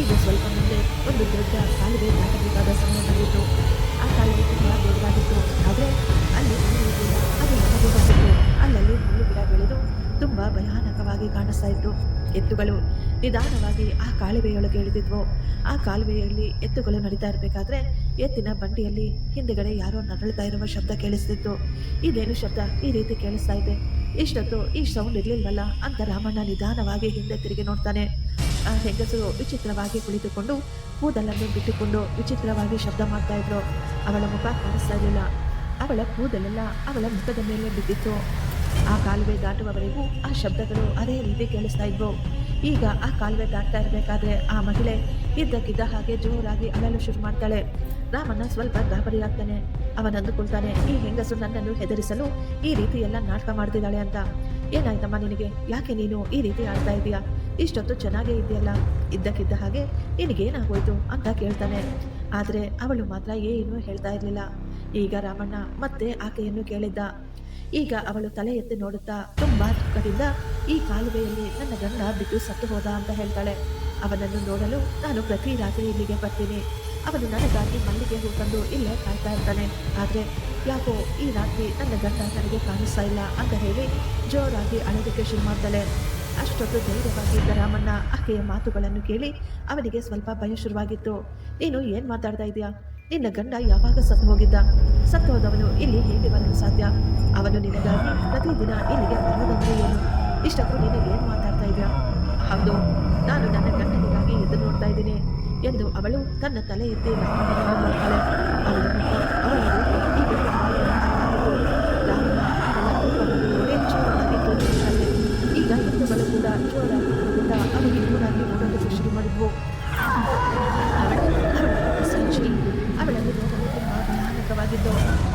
S1: ಈಗ ಸ್ವಲ್ಪ ಮುಂದೆ ಒಂದು ದೊಡ್ಡ ಕಾಲುವೆ ದಾಟಬೇಕಾದ ಸಮಯ ಬಂದಿತ್ತು. ಆ ಕಾಲುವೆ ತುಂಬ ದೊಡ್ಡದಾಗಿತ್ತು. ಆದರೆ ಅಲ್ಲಿ ಅದು ಬಂದಿತ್ತು ಅಲ್ಲಲ್ಲಿ ಹುಲ್ಲು ಗಿಡ ಬೆಳೆದು ತುಂಬ ಭಯಾನಕವಾಗಿ ಕಾಣಿಸ್ತಾ ಇತ್ತು. ಎತ್ತುಗಳು ನಿಧಾನವಾಗಿ ಆ ಕಾಲುವೆಯೊಳಗೆ ಇಳಿದಿದ್ವು. ಆ ಕಾಲುವೆಯಲ್ಲಿ ಎತ್ತುಗಳು ನಡೀತಾ ಇರಬೇಕಾದ್ರೆ ಎತ್ತಿನ ಬಂಡಿಯಲ್ಲಿ ಹಿಂದೆಗಡೆ ಯಾರೋ ನರಳ್ತಾ ಇರುವ ಶಬ್ದ ಕೇಳಿಸ್ತಿತ್ತು. ಇದೇನು ಶಬ್ದ? ಈ ರೀತಿ ಕೇಳಿಸ್ತಾ ಇದೆ. ಇಷ್ಟೊತ್ತು ಈ ಸೌಂಡ್ ಇರ್ಲಿಲ್ವಲ್ಲ? ಅಂತ ರಾಮಣ್ಣ ನಿಧಾನವಾಗಿ ಹಿಂದೆ ತಿರುಗಿ ನೋಡ್ತಾನೆ. ಆ ಹೆಂಗಸರು ವಿಚಿತ್ರವಾಗಿ ಕುಳಿತುಕೊಂಡು ಕೂದಲನ್ನು ಬಿಟ್ಟುಕೊಂಡು ವಿಚಿತ್ರವಾಗಿ ಶಬ್ದ ಮಾಡ್ತಾ ಇದ್ರು ಅವಳ ಮುಖ ಕಾಣಿಸ್ತಾ ಇರಲಿಲ್ಲ. ಅವಳ ಕೂದಲೆಲ್ಲ ಅವಳ ಮುಖದ ಮೇಲೆ ಬಿದ್ದಿತ್ತು. ಆ ಕಾಲುವೆ ದಾಟುವವರೆಗೂ ಆ ಶಬ್ದಗಳು ಅದೇ ರೀತಿ ಕೇಳಿಸ್ತಾ ಇದ್ವು. ಈಗ ಆ ಕಾಲುವೆ ದಾಟ್ತಾ ಇರಬೇಕಾದ್ರೆ ಆ ಮಹಿಳೆ ಇದ್ದಕ್ಕಿದ್ದ ಹಾಗೆ ಜೋರಾಗಿ ಅಳಲು ಶುರು ಮಾಡ್ತಾಳೆ. ರಾಮಣ್ಣ ಸ್ವಲ್ಪ ಗಾಬರಿಯಾಗ್ತಾನೆ. ಅವನಂದುಕೊಳ್ತಾನೆ ಈ ಹೆಂಗಸು ನನ್ನನ್ನು ಹೆದರಿಸಲು ಈ ರೀತಿ ಎಲ್ಲ ನಾಟಕ ಮಾಡ್ತಿದ್ದಾಳೆ ಅಂತ. ಏನಾಯ್ತಮ್ಮ ನಿನಗೆ? ಯಾಕೆ ನೀನು ಈ ರೀತಿ ಆಡ್ತಾ ಇದೀಯಾ? ಇಷ್ಟೊತ್ತು ಚೆನ್ನಾಗೇ ಇದೆಯಲ್ಲ ಇದ್ದಕ್ಕಿದ್ದ ಹಾಗೆ ನಿನಗೇನಾಗೋಯ್ತು ಅಂತ ಕೇಳ್ತಾನೆ. ಆದರೆ ಅವಳು ಮಾತ್ರ ಏನೂ ಹೇಳ್ತಾ ಇರಲಿಲ್ಲ. ಈಗ ರಾಮಣ್ಣ ಮತ್ತೆ ಆಕೆಯನ್ನು ಕೇಳಿದ್ದ. ಈಗ ಅವಳು ತಲೆ ಎತ್ತಿ ನೋಡುತ್ತಾ ತುಂಬಾ ದುಃಖದಿಂದ ಈ ಕಾಲುವೆಯಲ್ಲಿ ನನ್ನ ಗಂಡ ಬಿದ್ದು ಸತ್ತು ಹೋದ ಅಂತ ಹೇಳ್ತಾಳೆ. ಅವನನ್ನು ನೋಡಲು ನಾನು ಪ್ರತಿ ರಾತ್ರಿ ಇಲ್ಲಿಗೆ ಬರ್ತೀನಿ. ಅವನು ನನಗಾಗಿ ಮಲ್ಲಿಗೆ ಹೂ ತಂದು ಇಲ್ಲೇ ಕಾಯ್ತಾ ಇರ್ತಾನೆ. ಆದರೆ ಯಾಕೋ ಈ ರಾತ್ರಿ ನನ್ನ ಗಂಡ ನನಗೆ ಕಾಣಿಸ್ತಾ ಇಲ್ಲ ಅಂತ ಹೇಳಿ ಜೋರಾಗಿ ಅಳೋದಕ್ಕೆ ಶುರು ಮಾಡ್ತಾಳೆ. ಅಷ್ಟೊತ್ತು ಧೈರ್ಯವಾಗಿದ್ದ ರಾಮಣ್ಣ ಆಕೆಯ ಮಾತುಗಳನ್ನು ಕೇಳಿ ಅವನಿಗೆ ಸ್ವಲ್ಪ ಭಯ ಶುರುವಾಗಿತ್ತು. ನೀನು ಏನು ಮಾತಾಡ್ತಾ ಇದೀಯಾ? ನಿನ್ನ ಗಂಡ ಯಾವಾಗ ಸತ್ತು ಹೋಗಿದ್ದ? ಸತ್ತು ಹೋದವನು ಇಲ್ಲಿ ಹೇಗೆ ಬರಲು ಸಾಧ್ಯ? ಅವನು ನಿನಗಾಗಿ ಪ್ರತಿದಿನ ಇಲ್ಲಿಗೆ ಬರೋದಂದ್ರೆ ಏನು? ಇಷ್ಟಕ್ಕೂ ನೀನು ಏನು ಮಾತಾಡ್ತಾ ಇದೆಯಾ? ಹೌದು, ನಾನು ನನ್ನ ಗಂಡನಿಗಾಗಿ ಎದ್ದು ನೋಡ್ತಾ ಇದ್ದೀನಿ ಎಂದು ಅವಳು ತನ್ನ ತಲೆ ಎತ್ತಿ ಅವಳ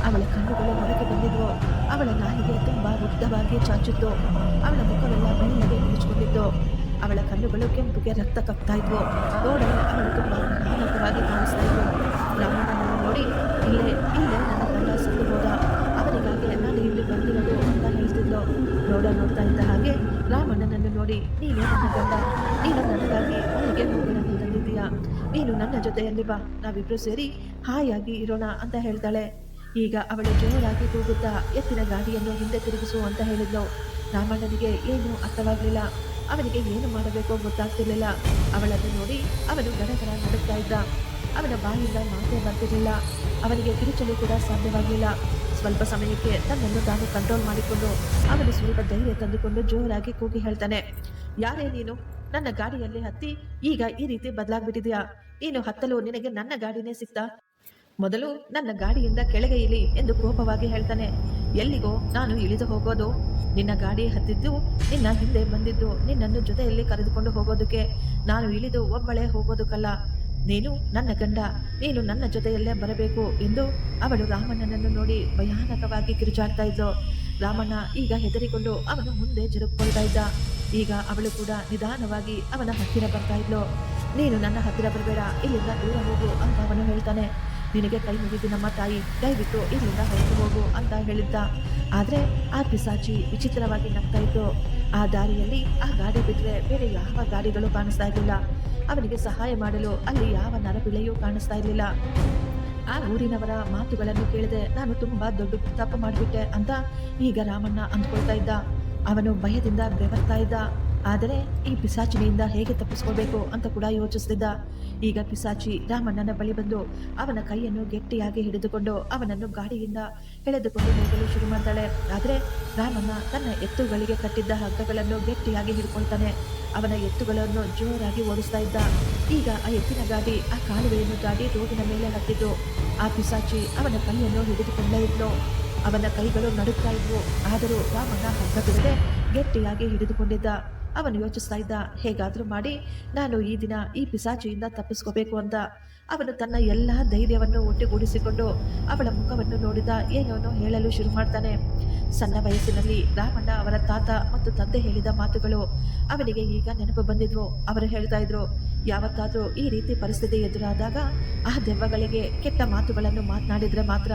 S1: ಅವಳ ಕಣ್ಣುಗಳು ಹೊರಗೆ ಬಂದಿದ್ವು. ಅವಳ ನಾಲಿಗೆ ತುಂಬ ಉದ್ದವಾಗಿ ಚಾಚಿದ್ದು ಅವಳ ಮುಖವೆಲ್ಲ ಬೆಳ್ಳಗೆ ಮುಚ್ಕೊಂಡಿತ್ತು ಅವಳ ಕಣ್ಣುಗಳು ಕೆಂಪಿಗೆ ರಕ್ತ ಕಪ್ತಾ ಇದ್ವು. ನೋಡಲು ಅವಳು ತುಂಬ ಭಯಾನಕವಾಗಿ ಕಾಣಿಸ್ತಾ ಇದ್ವು ರಾಮಣ್ಣನನ್ನು ನೋಡಿ, ಇಲ್ಲೇ ಇಲ್ಲೇ ನನ್ನ ಗಂಡ ಸತ್ತು ಹೋದ. ಅವನಿಗಾಗಿ ನಾನು ಇಲ್ಲಿ ಬಂದಿರೋದು ಅಂತ ಹೇಳ್ತಿದ್ಲು. ನೋಡ ನೋಡ್ತಾ ಇದ್ದ ಹಾಗೆ ರಾಮಣ್ಣನನ್ನು ನೋಡಿ, ನೀನೇ ನನ್ನ ಗಂಡ ನೀನು ನನಗಾಗಿ ಮನೆಗೆ ಹೂಗಳನ್ನು ತಂದಿದ್ದೀಯಾ ನೀನು ನನ್ನ ಜೊತೆಯಲ್ಲಿ ಬಾ. ನಾವಿಬ್ಬರು ಸೇರಿ ಹಾಯಾಗಿ ಇರೋಣ ಅಂತ ಹೇಳ್ತಾಳೆ. ಈಗ ಅವಳು ಜೋರಾಗಿ ಕೂಗುತ್ತಾ, ಎತ್ತಿನ ಗಾಡಿಯನ್ನು ಹಿಂದೆ ತಿರುಗಿಸು ಅಂತ ಹೇಳಿದ್ಲು. ರಾಮಣ್ಣನಿಗೆ ಏನು ಅರ್ಥವಾಗಲಿಲ್ಲ. ಅವನಿಗೆ ಏನು ಮಾಡಬೇಕೋ ಗೊತ್ತಾಗ್ತಿರ್ಲಿಲ್ಲ. ಅವಳನ್ನು ನೋಡಿ ಅವನು ಗಡಗಡ ನಡುತ್ತಾ ಇದ್ದ. ಅವನ ಬಾಯಿಂದ ಮಾತೇ ಬರ್ತಿರಲಿಲ್ಲ. ಅವನಿಗೆ ಕಿರುಚಲು ಕೂಡ ಸಾಧ್ಯವಾಗಲಿಲ್ಲ. ಸ್ವಲ್ಪ ಸಮಯಕ್ಕೆ ತನ್ನನ್ನು ತಾನು ಕಂಟ್ರೋಲ್ ಮಾಡಿಕೊಂಡು ಅವನು ಸ್ವಲ್ಪ ಧೈರ್ಯ ತಂದುಕೊಂಡು ಜೋರಾಗಿ ಕೂಗಿ ಹೇಳ್ತಾನೆ, ಯಾರೇ ನೀನು? ನನ್ನ ಗಾಡಿಯಲ್ಲಿ ಹತ್ತಿ ಈಗ ಈ ರೀತಿ ಬದಲಾಗ್ಬಿಟ್ಟಿದ್ಯಾ? ನೀನು ಹತ್ತಲು ನಿನಗೆ ನನ್ನ ಗಾಡಿನೇ ಸಿಕ್ತಾ? ಮೊದಲು ನನ್ನ ಗಾಡಿಯಿಂದ ಕೆಳಗೆ ಇಳಿ ಎಂದು ಕೋಪವಾಗಿ ಹೇಳ್ತಾನೆ. ಎಲ್ಲಿಗೋ ನಾನು ಇಳಿದು ಹೋಗೋದು. ನಿನ್ನ ಗಾಡಿ ಹತ್ತಿದ್ದು, ನಿನ್ನ ಹಿಂದೆ ಬಂದಿದ್ದು, ನಿನ್ನನ್ನು ಜೊತೆಯಲ್ಲಿ ಕರೆದುಕೊಂಡು ಹೋಗೋದಕ್ಕೆ. ನಾನು ಇಳಿದು ಒಬ್ಬಳೇ ಹೋಗೋದಕ್ಕಲ್ಲ ನೀನು ನನ್ನ ಗಂಡ, ನೀನು ನನ್ನ ಜೊತೆಯಲ್ಲೇ ಬರಬೇಕು ಎಂದು ಅವಳು ರಾಮಣ್ಣನನ್ನು ನೋಡಿ ಭಯಾನಕವಾಗಿ ಕಿರುಚಾಡ್ತಾ ಇದ್ದು. ರಾಮಣ್ಣ ಈಗ ಹೆದರಿಕೊಂಡು ಅವನು ಮುಂದೆ ಜರುಗಿಕೊಳ್ತಾ ಇದ್ದ. ಈಗ ಅವಳು ಕೂಡ ನಿಧಾನವಾಗಿ ಅವನ ಹತ್ತಿರ ಬರ್ತಾ ಇದ್ಲು. ನೀನು ನನ್ನ ಹತ್ತಿರ ಬರಬೇಡ, ಇಲ್ಲಿಂದ ದೂರ ಹೋಗು ಅಂತ ಅವನು ಹೇಳ್ತಾನೆ. ನಿನಗೆ ಕೈ ಮುಗಿದು ನಮ್ಮ ತಾಯಿ, ದಯವಿಟ್ಟು ಇಲ್ಲಿಂದ ಹೊರಟು ಹೋಗು ಅಂತ ಹೇಳಿದ್ದ. ಆದರೆ ಆ ಪಿಸಾಚಿ ವಿಚಿತ್ರವಾಗಿ ನಗ್ತಾ ಇತ್ತು. ಆ ದಾರಿಯಲ್ಲಿ ಆ ಗಾಡಿ ಬಿಟ್ಟರೆ ಬೇರೆ ಯಾವ ಗಾಡಿಗಳು ಕಾಣಿಸ್ತಾ ಇರಲಿಲ್ಲ. ಅವನಿಗೆ ಸಹಾಯ ಮಾಡಲು ಅಲ್ಲಿ ಯಾವ ನರಬಿಳೆಯೂ ಕಾಣಿಸ್ತಾ ಇರಲಿಲ್ಲ. ಆ ಊರಿನವರ ಮಾತುಗಳನ್ನು ಕೇಳಿದೆ, ನಾನು ತುಂಬಾ ದೊಡ್ಡ ತಪ್ಪು ಮಾಡಿಬಿಟ್ಟೆ ಅಂತ ಈಗ ರಾಮಣ್ಣ ಅಂದ್ಕೊಳ್ತಾ ಇದ್ದ. ಅವನು ಭಯದಿಂದ ಬೆವರ್ತಾ ಇದ್ದ. ಆದರೆ ಈ ಪಿಸಾಚಿನಿಂದ ಹೇಗೆ ತಪ್ಪಿಸ್ಕೊಳ್ಬೇಕು ಅಂತ ಕೂಡ ಯೋಚಿಸ್ತಿದ್ದ. ಈಗ ಪಿಸಾಚಿ ರಾಮಣ್ಣನ ಬಳಿ ಬಂದು ಅವನ ಕೈಯನ್ನು ಗಟ್ಟಿಯಾಗಿ ಹಿಡಿದುಕೊಂಡು ಅವನನ್ನು ಗಾಡಿಯಿಂದ ಎಳೆದುಕೊಂಡು ಹೋಗಲು ಶುರು ಮಾಡ್ತಾಳೆ. ಆದರೆ ರಾಮಣ್ಣ ತನ್ನ ಎತ್ತುಗಳಿಗೆ ಕಟ್ಟಿದ್ದ ಹಗ್ಗಗಳನ್ನು ಗಟ್ಟಿಯಾಗಿ ಹಿಡ್ಕೊಳ್ತಾನೆ. ಅವನ ಎತ್ತುಗಳನ್ನು ಜೋರಾಗಿ ಓಡಿಸ್ತಾ ಇದ್ದ. ಈಗ ಆ ಎತ್ತಿನ ಗಾಡಿ ಆ ಕಾಲುವೆಯನ್ನು ದಾಟಿ ರೋಡಿನ ಮೇಲೆ ಹತ್ತಿದ್ದು ಆ ಪಿಸಾಚಿ ಅವನ ಕೈಯನ್ನು ಹಿಡಿದುಕೊಂಡೇ ಇದ್ಲು. ಅವನ ಕೈಗಳು ನಡುತ್ತಾ ಇದ್ವು. ಆದರೂ ರಾಮಣ್ಣ ಹಗ್ಗ ಬಿಡದೆ ಗಟ್ಟಿಯಾಗಿ ಹಿಡಿದುಕೊಂಡಿದ್ದ. ಅವನು ಯೋಚಿಸ್ತಾ ಇದ್ದ, ಹೇಗಾದರೂ ಮಾಡಿ, ನಾನು ಈ ದಿನ ಈ ಪಿಸಾಚಿಯಿಂದ ತಪ್ಪಿಸ್ಕೋಬೇಕು ಅಂತ ಅವನು ತನ್ನ ಎಲ್ಲ ಧೈರ್ಯವನ್ನು ಒಟ್ಟುಗೂಡಿಸಿಕೊಂಡು ಅವಳ ಮುಖವನ್ನು ನೋಡಿದ, ಏನೋನೋ ಹೇಳಲು ಶುರು ಮಾಡ್ತಾನೆ. ಸಣ್ಣ ವಯಸ್ಸಿನಲ್ಲಿ ರಾಮಣ್ಣ ಅವರ ತಾತ ಮತ್ತು ತಂದೆ ಹೇಳಿದ ಮಾತುಗಳು ಅವನಿಗೆ ಈಗ ನೆನಪು ಬಂದಿದ್ವು. ಅವರು ಹೇಳ್ತಾ ಇದ್ರು, ಯಾವತ್ತಾದರೂ ಈ ರೀತಿ ಪರಿಸ್ಥಿತಿ ಎದುರಾದಾಗ ಆ ದೆವ್ವಗಳಿಗೆ ಕೆಟ್ಟ ಮಾತುಗಳನ್ನು ಮಾತನಾಡಿದರೆ ಮಾತ್ರ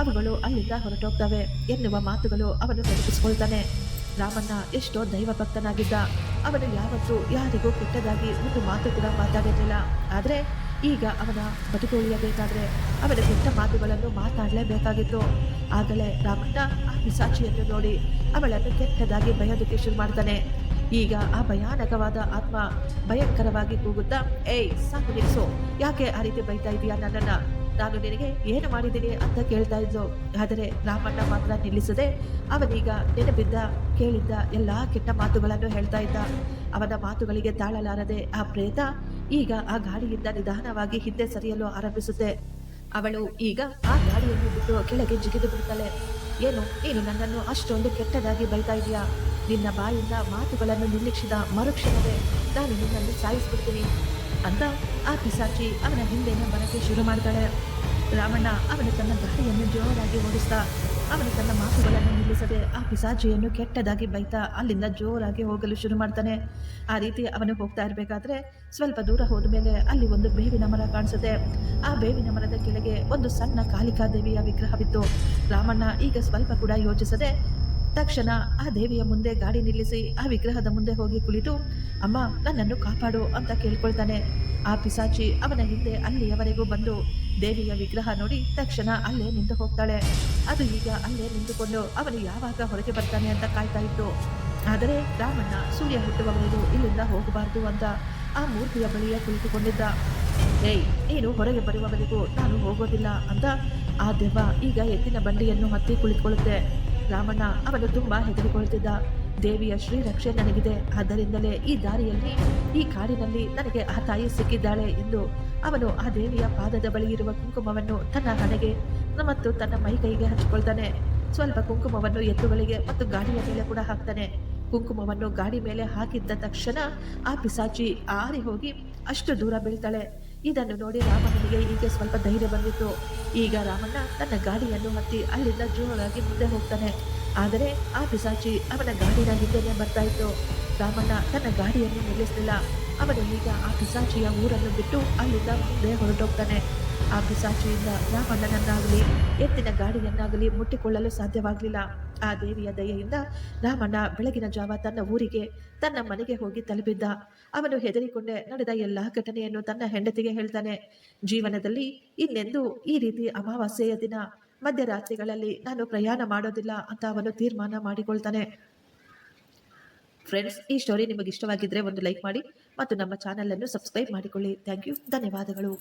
S1: ಅವುಗಳು ಅಲ್ಲಿಂದ ಹೊರಟೋಗ್ತವೆ ಎನ್ನುವ ಮಾತುಗಳು ಅವನು ನೆನಪಿಸ್ಕೊಳ್ತಾನೆ ರಾಮಣ್ಣ ಎಷ್ಟೋ ದೈವ ಭಕ್ತನಾಗಿದ್ದ. ಅವನು ಯಾವತ್ತೂ ಯಾರಿಗೂ ಕೆಟ್ಟದಾಗಿ ಒಂದು ಮಾತು ಕೂಡ ಮಾತಾಡಿರಲಿಲ್ಲ. ಆದರೆ ಈಗ ಅವನ ಬದುಕು ಉಳಿಯಬೇಕಾದ್ರೆ ಅವನ ಕೆಟ್ಟ ಮಾತುಗಳನ್ನು ಮಾತಾಡಲೇಬೇಕಾಗಿತ್ತು. ಆಗಲೇ ರಾಮಣ್ಣ ಆ ಪಿಸಾಚಿಯನ್ನು ನೋಡಿ ಅವಳನ್ನು ಕೆಟ್ಟದಾಗಿ ಬಯೋದಕ್ಕೆ ಶುರು ಮಾಡ್ತಾನೆ. ಈಗ ಆ ಭಯಾನಕವಾದ ಆತ್ಮ ಭಯಂಕರವಾಗಿ ಕೂಗುತ್ತಾ, ಏಯ್, ಸಾಕು ನಿಲ್ಲಿಸು. ಯಾಕೆ ಆ ರೀತಿ ಬೈತಾ ಇದೀಯಾ ನನ್ನನ್ನ? ನಾನು ನಿನಗೆ ಏನು ಮಾಡಿದ್ದೀನಿ ಅಂತ ಕೇಳ್ತಾ ಇದ್ಲು. ಆದರೆ ರಾಮಣ್ಣ ಮಾತ್ರ ನಿಲ್ಲಿಸದೆ ಅವನೀಗ ನೆನಪಿದ್ದ ಕೇಳಿದ್ದ ಎಲ್ಲ ಕೆಟ್ಟ ಮಾತುಗಳನ್ನು ಹೇಳ್ತಾ ಇದ್ದ. ಅವನ ಮಾತುಗಳಿಗೆ ತಾಳಲಾರದೆ ಆ ಪ್ರೇತ ಈಗ ಆ ಗಾಡಿಯಿಂದ ನಿಧಾನವಾಗಿ ಹಿಂದೆ ಸರಿಯಲು ಆರಂಭಿಸುತ್ತೆ. ಅವಳು ಈಗ ಆ ಗಾಡಿಯನ್ನು ಬಿಟ್ಟು ಕೆಳಗೆ ಜಿಗಿದು ಬಿಡ್ತಾಳೆ. ಏನು? ನೀನು ನನ್ನನ್ನು ಅಷ್ಟೊಂದು ಕೆಟ್ಟದಾಗಿ ಬೈತಾ ಇದೀಯಾ? ನಿನ್ನ ಬಾಯಿಂದ ಮಾತುಗಳನ್ನು ನಿರೀಕ್ಷಿದ ಮರುಕ್ಷಣವೇ ನಾನು ನಿನ್ನನ್ನು ಸಾಯಿಸ್ಬಿಡ್ತೀನಿ ಅಂತ ಆ ಪಿಸಾಚಿ ಅವನ ಹಿಂದೆ ಬರಕ್ಕೆ ಶುರು ಮಾಡ್ತಾಳೆ. ರಾಮಣ್ಣ ಅವನು ತನ್ನ ಗಾಡಿಯನ್ನು ಜೋರಾಗಿ ಓಡಿಸ್ತಾ, ಅವನು ತನ್ನ ಮಾತುಗಳನ್ನು ನಿಲ್ಲಿಸದೆ ಆ ಪಿಸಾಚಿಯನ್ನು ಕೆಟ್ಟದಾಗಿ ಬೈತಾ ಅಲ್ಲಿಂದ ಜೋರಾಗಿ ಹೋಗಲು ಶುರು ಮಾಡ್ತಾನೆ. ಆ ರೀತಿ ಅವನು ಹೋಗ್ತಾ ಇರಬೇಕಾದ್ರೆ ಸ್ವಲ್ಪ ದೂರ ಹೋದ ಮೇಲೆ ಅಲ್ಲಿ ಒಂದು ಬೇವಿನ ಮರ ಕಾಣಿಸುತ್ತೆ. ಆ ಬೇವಿನ ಮರದ ಕೆಳಗೆ ಒಂದು ಸಣ್ಣ ಕಾಳಿಕಾ ದೇವಿಯ ವಿಗ್ರಹವಿತ್ತು. ರಾಮಣ್ಣ ಈಗ ಸ್ವಲ್ಪ ಕೂಡ ಯೋಚಿಸದೆ ತಕ್ಷಣ ಆ ದೇವಿಯ ಮುಂದೆ ಗಾಡಿ ನಿಲ್ಲಿಸಿ ಆ ವಿಗ್ರಹದ ಮುಂದೆ ಹೋಗಿ ಕುಳಿತು, ಅಮ್ಮ, ನನ್ನನ್ನು ಕಾಪಾಡು ಅಂತ ಕೇಳ್ಕೊಳ್ತಾನೆ. ಆ ಪಿಸಾಚಿ ಅವನ ಹಿಂದೆ ಅಲ್ಲಿಯವರೆಗೂ ಬಂದು ದೇವಿಯ ವಿಗ್ರಹ ನೋಡಿ ತಕ್ಷಣ ಅಲ್ಲೇ ನಿಂತು ಹೋಗ್ತಾಳೆ. ಅದು ಈಗ ಅಲ್ಲೇ ನಿಂತುಕೊಂಡು ಅವನು ಯಾವಾಗ ಹೊರಗೆ ಬರ್ತಾನೆ ಅಂತ ಕಾಯ್ತಾ ಇತ್ತು. ಆದರೆ ರಾಮಣ್ಣ ಸೂರ್ಯ ಹುಟ್ಟುವವರೆಗೂ ಇಲ್ಲಿಂದ ಹೋಗಬಾರದು ಅಂತ ಆ ಮೂರ್ತಿಯ ಬಳಿಯ ಕುಳಿತುಕೊಂಡಿದ್ದ. ಏಯ್, ನೀನು ಹೊರಗೆ ಬರುವವರೆಗೂ ನಾನು ಹೋಗೋದಿಲ್ಲ ಅಂತ ಆ ದೆವ್ವ ಈಗ ಎತ್ತಿನ ಬಂಡಿಯನ್ನು ಹತ್ತಿ ಕುಳಿತುಕೊಳ್ಳುತ್ತೆ. ರಾಮಣ್ಣ ಅವನು ತುಂಬಾ ಹೆದರಿಕೊಳ್ತಿದ್ದ. ದೇವಿಯ ಶ್ರೀ ರಕ್ಷೆ ನನಗಿದೆ. ಆದ್ದರಿಂದಲೇ ಈ ದಾರಿಯಲ್ಲಿ, ಈ ಕಾಡಿನಲ್ಲಿ ನನಗೆ ಆ ತಾಯಿ ಸಿಕ್ಕಿದ್ದಾಳೆ ಎಂದು ಅವನು ಆ ದೇವಿಯ ಪಾದದ ಬಳಿ ಇರುವ ಕುಂಕುಮವನ್ನು ತನ್ನ ಹಣೆಗೆ ಮತ್ತು ತನ್ನ ಮೈ ಕೈಗೆ ಹಂಚಿಕೊಳ್ತಾನೆ. ಸ್ವಲ್ಪ ಕುಂಕುಮವನ್ನು ಎತ್ತುಗಳಿಗೆ ಮತ್ತು ಗಾಡಿಯ ಮೇಲೆ ಕೂಡ ಹಾಕ್ತಾನೆ. ಕುಂಕುಮವನ್ನು ಗಾಡಿ ಮೇಲೆ ಹಾಕಿದ್ದ ತಕ್ಷಣ ಆ ಪಿಸಾಚಿ ಆರಿ ಹೋಗಿ ಅಷ್ಟು ದೂರ ಬೀಳ್ತಾಳೆ. ಇದನ್ನು ನೋಡಿ ರಾಮನಿಗೆ ಈಗ ಸ್ವಲ್ಪ ಧೈರ್ಯ ಬಂದಿತ್ತು. ಈಗ ರಾಮಣ್ಣ ತನ್ನ ಗಾಡಿಯನ್ನು ಹತ್ತಿ ಅಲ್ಲಿಂದ ಜೋರಾಗಿ ಮುಂದೆ ಹೋಗ್ತಾನೆ. ಆದರೆ ಆ ಪಿಸಾಚಿ ಅವನ ಗಾಡಿನ ಹಿಂದೆನೆ ಬರ್ತಾ ಇತ್ತು. ರಾಮಣ್ಣ ತನ್ನ ಗಾಡಿಯನ್ನು ನಿಲ್ಲಿಸಲಿಲ್ಲ. ಅವನು ಈಗ ಆ ಪಿಸಾಚಿಯ ಊರನ್ನು ಬಿಟ್ಟು ಅಲ್ಲಿಂದ ಮುಂದೆ ಹೊರಟೋಗ್ತಾನೆ. ಆ ಪಿಸಾಚಿಯಿಂದ ರಾಮಣ್ಣನನ್ನಾಗಲಿ, ಎತ್ತಿನ ಗಾಡಿಯನ್ನಾಗಲಿ ಮುಟ್ಟಿಕೊಳ್ಳಲು ಸಾಧ್ಯವಾಗಲಿಲ್ಲ. ಆ ದೇವಿಯ ದಯೆಯಿಂದ ರಾಮಣ್ಣ ಬೆಳಗಿನ ಜಾವ ತನ್ನ ಊರಿಗೆ, ತನ್ನ ಮನೆಗೆ ಹೋಗಿ ತಲುಪಿದ್ದ. ಅವನು ಹೆದರಿಕೊಂಡೆ ನಡೆದ ಎಲ್ಲ ಘಟನೆಯನ್ನು ತನ್ನ ಹೆಂಡತಿಗೆ ಹೇಳ್ತಾನೆ. ಜೀವನದಲ್ಲಿ ಇನ್ನೆಂದು ಈ ರೀತಿ ಅಮಾವಾಸ್ಯೆಯ ದಿನ, ಮಧ್ಯರಾತ್ರಿಗಳಲ್ಲಿ ನಾನು ಪ್ರಯಾಣ ಮಾಡೋದಿಲ್ಲ ಅಂತ ಅವನು ತೀರ್ಮಾನ ಮಾಡಿಕೊಳ್ತಾನೆ. ಫ್ರೆಂಡ್ಸ್ ಈ ಸ್ಟೋರಿ ನಿಮಗೆ ಇಷ್ಟವಾಗಿದ್ದರೆ ಒಂದು ಲೈಕ್ ಮಾಡಿ ಮತ್ತು ನಮ್ಮ ಚಾನಲನ್ನು ಸಬ್ಸ್ಕ್ರೈಬ್ ಮಾಡಿಕೊಳ್ಳಿ. ಥ್ಯಾಂಕ್ ಯು ಧನ್ಯವಾದಗಳು.